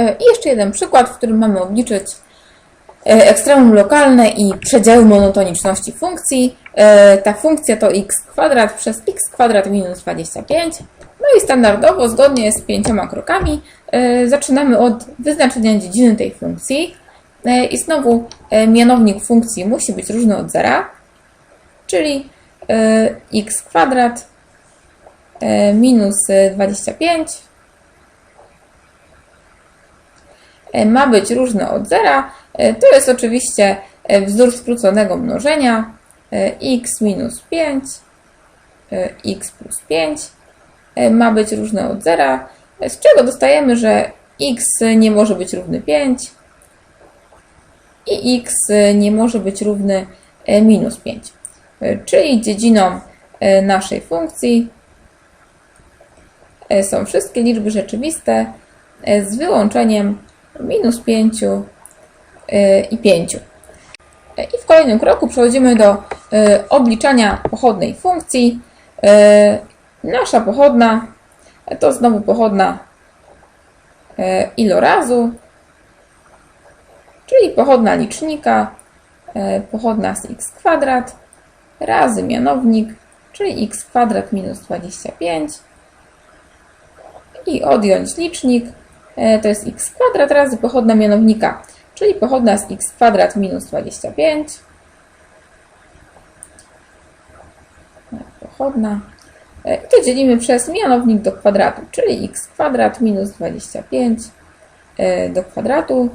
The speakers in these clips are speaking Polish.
E, I jeszcze jeden przykład, w którym mamy obliczyć e, ekstremum lokalne i przedziały monotoniczności funkcji. E, Ta funkcja to x kwadrat przez x kwadrat minus 25. No i standardowo, zgodnie z pięcioma krokami, zaczynamy od wyznaczenia dziedziny tej funkcji. I znowu mianownik funkcji musi być różny od zera, czyli x kwadrat minus e, 25 ma być różne od zera. E, To jest oczywiście e, wzór skróconego mnożenia e, x minus 5, e, x plus 5 e, ma być różne od zera, e, z czego dostajemy, że x nie może być równy 5 i x nie może być równy e, minus 5. E, Czyli dziedziną e, naszej funkcji e, są wszystkie liczby rzeczywiste e, z wyłączeniem minus 5 e, i 5. E, I w kolejnym kroku przechodzimy do e, obliczania pochodnej funkcji. E, Nasza pochodna to znowu pochodna ilorazu, czyli pochodna licznika, pochodna z x kwadrat razy mianownik, czyli x kwadrat minus 25 i odjąć licznik, to jest x kwadrat razy pochodna mianownika, czyli pochodna z x kwadrat minus 25. Pochodna. E, I to dzielimy przez mianownik do kwadratu, czyli x kwadrat minus 25 e, do kwadratu.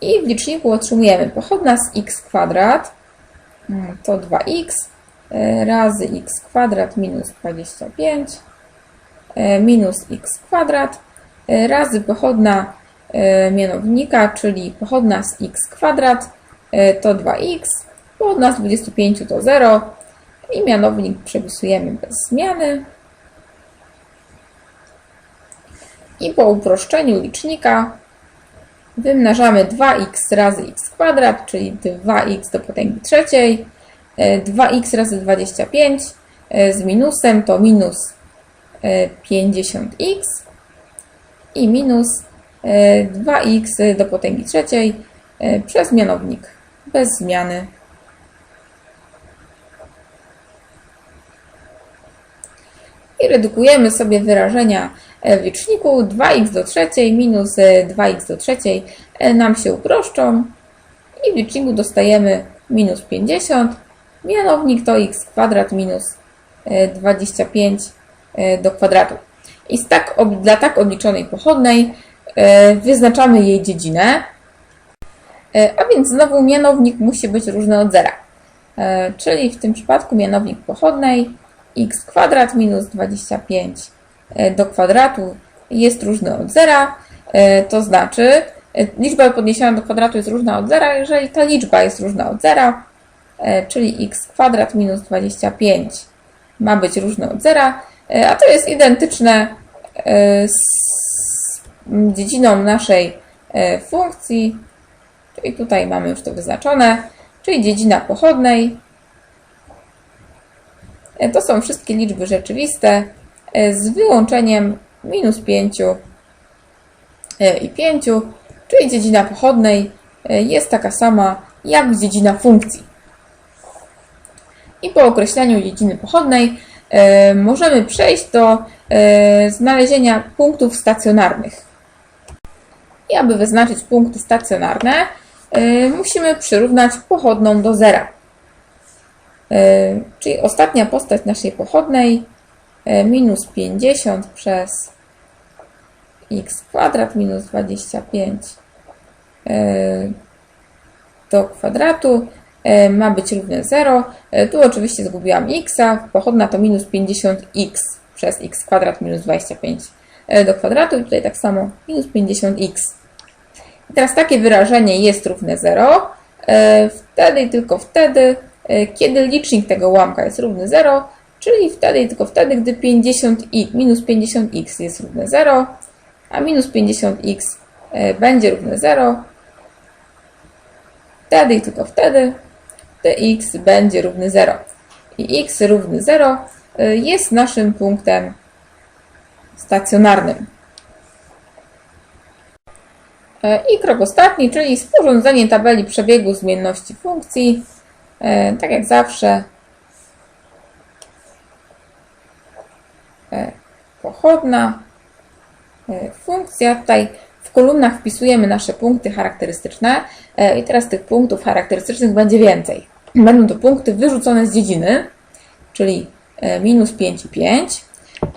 I w liczniku otrzymujemy pochodna z x kwadrat, to 2x e, razy x kwadrat minus 25 e, minus x kwadrat e, razy pochodna e, mianownika, czyli pochodna z x kwadrat e, to 2x, pochodna z 25 to 0 i mianownik przepisujemy bez zmiany. I po uproszczeniu licznika wymnażamy 2x razy x kwadrat, czyli 2x do potęgi trzeciej, e, 2x razy 25 e, z minusem to minus e, 50x i minus e, 2x do potęgi trzeciej e, przez mianownik bez zmiany. I redukujemy sobie wyrażenia e, w liczniku 2x do trzeciej minus e, 2x do trzeciej e, nam się uproszczą i w liczniku dostajemy minus 50. Mianownik to x kwadrat minus e, 25 e, do kwadratu. I z tak, dla tak obliczonej pochodnej e, wyznaczamy jej dziedzinę, E, a więc znowu mianownik musi być różny od zera. E, Czyli w tym przypadku mianownik pochodnej x kwadrat minus 25 e, do kwadratu jest różny od zera, e, to znaczy e, liczba podniesiona do kwadratu jest różna od zera, jeżeli ta liczba jest różna od zera, e, czyli x kwadrat minus 25 ma być różny od zera, e, a to jest identyczne e, z dziedziną naszej e, funkcji, czyli tutaj mamy już to wyznaczone, czyli dziedzina pochodnej. E, To są wszystkie liczby rzeczywiste e, z wyłączeniem minus 5 e, i 5, czyli dziedzina pochodnej e, jest taka sama jak dziedzina funkcji. I po określeniu dziedziny pochodnej e, możemy przejść do e, znalezienia punktów stacjonarnych. I aby wyznaczyć punkty stacjonarne, e, musimy przyrównać pochodną do zera. E, Czyli ostatnia postać naszej pochodnej e, minus 50 przez x kwadrat minus 25 e, do kwadratu e, ma być równe 0. E, Tu oczywiście zgubiłam x, pochodna to minus 50x przez x kwadrat minus 25 e, do kwadratu i tutaj tak samo minus 50x. I teraz takie wyrażenie jest równe 0. e, Wtedy i tylko wtedy, e, kiedy licznik tego ułamka jest równy 0, czyli wtedy i tylko wtedy, gdy 50i, minus 50x jest równe 0, a minus 50x e, będzie równe 0, wtedy i tylko wtedy, gdy x będzie równy 0. I x równy 0 e, jest naszym punktem stacjonarnym. E, I krok ostatni, czyli sporządzenie tabeli przebiegu zmienności funkcji. E, Tak jak zawsze. Pochodna. Funkcja. Tutaj w kolumnach wpisujemy nasze punkty charakterystyczne. I teraz tych punktów charakterystycznych będzie więcej. Będą to punkty wyrzucone z dziedziny, czyli e, minus 5 i 5.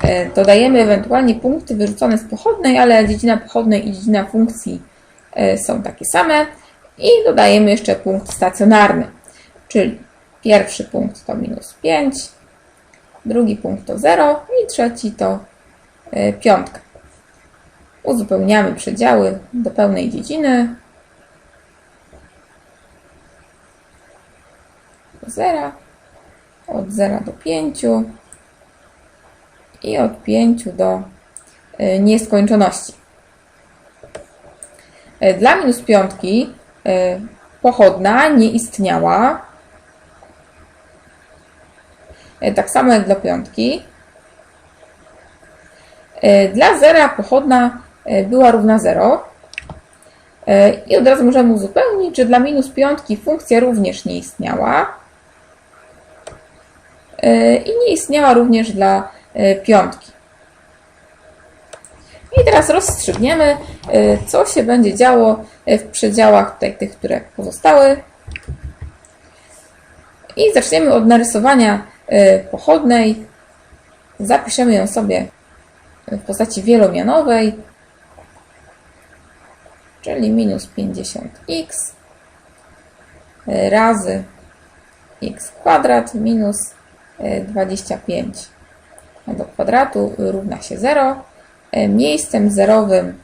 E, Dodajemy ewentualnie punkty wyrzucone z pochodnej, ale dziedzina pochodnej i dziedzina funkcji e, są takie same. I dodajemy jeszcze punkt stacjonarny, czyli pierwszy punkt to minus 5, drugi punkt to 0 i trzeci to e, piątka. Uzupełniamy przedziały do pełnej dziedziny. Do 0, od 0 do 5 i od 5 do e, nieskończoności. E, Dla minus piątki e, pochodna nie istniała. Tak samo jak dla piątki. Dla zera pochodna była równa 0. E, I od razu możemy uzupełnić, że dla minus piątki funkcja również nie istniała. E, I nie istniała również dla e, piątki. I teraz rozstrzygniemy, e, co się będzie działo w przedziałach tutaj tych, które pozostały. I zaczniemy od narysowania pochodnej. Zapiszemy ją sobie w postaci wielomianowej, czyli minus 50x razy x kwadrat minus 25 do kwadratu równa się 0. E, Miejscem zerowym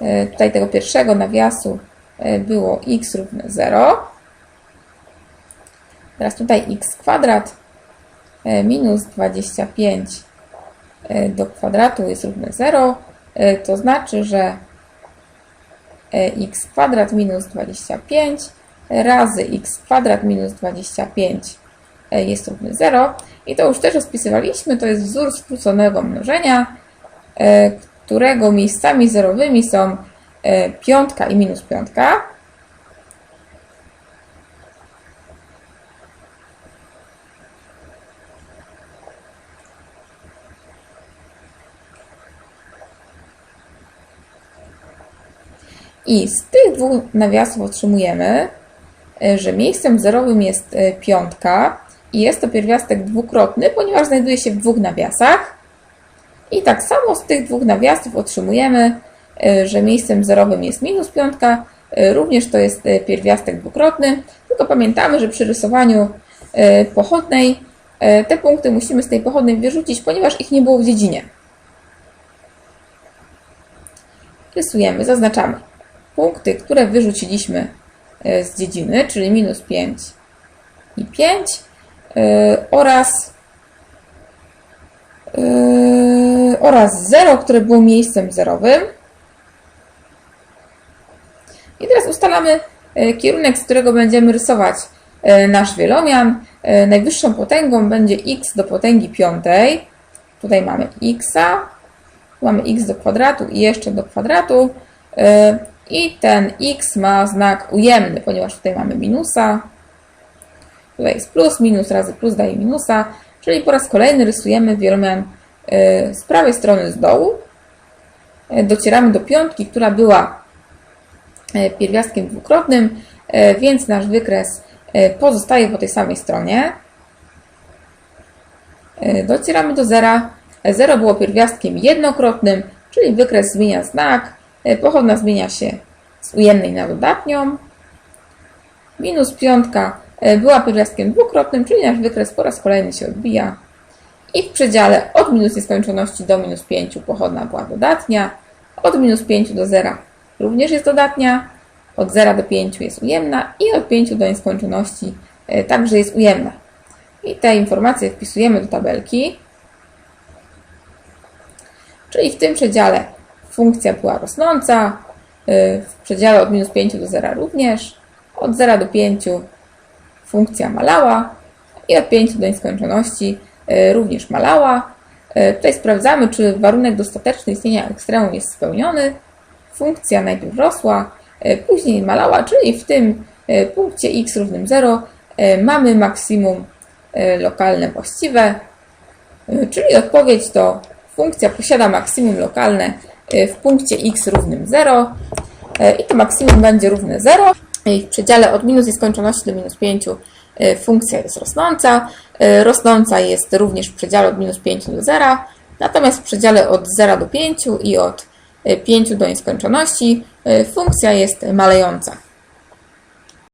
e, tutaj tego pierwszego nawiasu e, było x równe 0. Teraz tutaj x kwadrat minus 25 e, do kwadratu jest równe 0. E, To znaczy, że x kwadrat minus 25 razy x kwadrat minus 25 e, jest równy 0. I to już też rozpisywaliśmy. To jest wzór skróconego mnożenia, e, którego miejscami zerowymi są e, piątka i minus piątka. I z tych dwóch nawiasów otrzymujemy, e, że miejscem zerowym jest e, piątka jest to pierwiastek dwukrotny, ponieważ znajduje się w dwóch nawiasach. I tak samo z tych dwóch nawiasów otrzymujemy, e, że miejscem zerowym jest minus piątka, e, również to jest e, pierwiastek dwukrotny, tylko pamiętamy, że przy rysowaniu pochodnej te punkty musimy z tej pochodnej wyrzucić, ponieważ ich nie było w dziedzinie. Rysujemy, zaznaczamy punkty, które wyrzuciliśmy z dziedziny, czyli minus 5 i 5 e, oraz e, oraz 0, które było miejscem zerowym. I teraz ustalamy e, kierunek, z którego będziemy rysować nasz wielomian. Najwyższą potęgą będzie x do potęgi piątej. Tutaj mamy x, mamy x do kwadratu i jeszcze do kwadratu. I ten x ma znak ujemny, ponieważ tutaj mamy minusa. Tutaj jest plus, minus razy plus daje minusa, czyli po raz kolejny rysujemy wielomian e, z prawej strony z dołu. E, Docieramy do piątki, która była e, pierwiastkiem dwukrotnym, więc nasz wykres pozostaje po tej samej stronie. Docieramy do zera. Zero było pierwiastkiem jednokrotnym, czyli wykres zmienia znak, pochodna zmienia się z ujemnej na dodatnią. Minus piątka była pierwiastkiem dwukrotnym, czyli nasz wykres po raz kolejny się odbija. I w przedziale od minus nieskończoności do minus 5 pochodna była dodatnia, od minus 5 do 0 również jest dodatnia, od 0 do 5 jest ujemna i od 5 do nieskończoności e, także jest ujemna. I te informacje wpisujemy do tabelki. Czyli w tym przedziale funkcja była rosnąca, y, w przedziale od minus 5 do 0 również, od 0 do 5 funkcja malała i od 5 do nieskończoności y, również malała. Y, Tutaj sprawdzamy, czy warunek dostateczny istnienia ekstremum jest spełniony. funkcja najpierw rosła, e, później malała, czyli w tym punkcie x równym 0 e, mamy maksimum lokalne właściwe, czyli odpowiedź to funkcja posiada maksimum lokalne w punkcie x równym 0 e, i to maksimum będzie równe 0 i w przedziale od minus i skończoności do minus 5 e, funkcja jest rosnąca. E, Rosnąca jest również w przedziale od minus 5 do 0, natomiast w przedziale od 0 do 5 i od e, 5 do nieskończoności funkcja jest malejąca.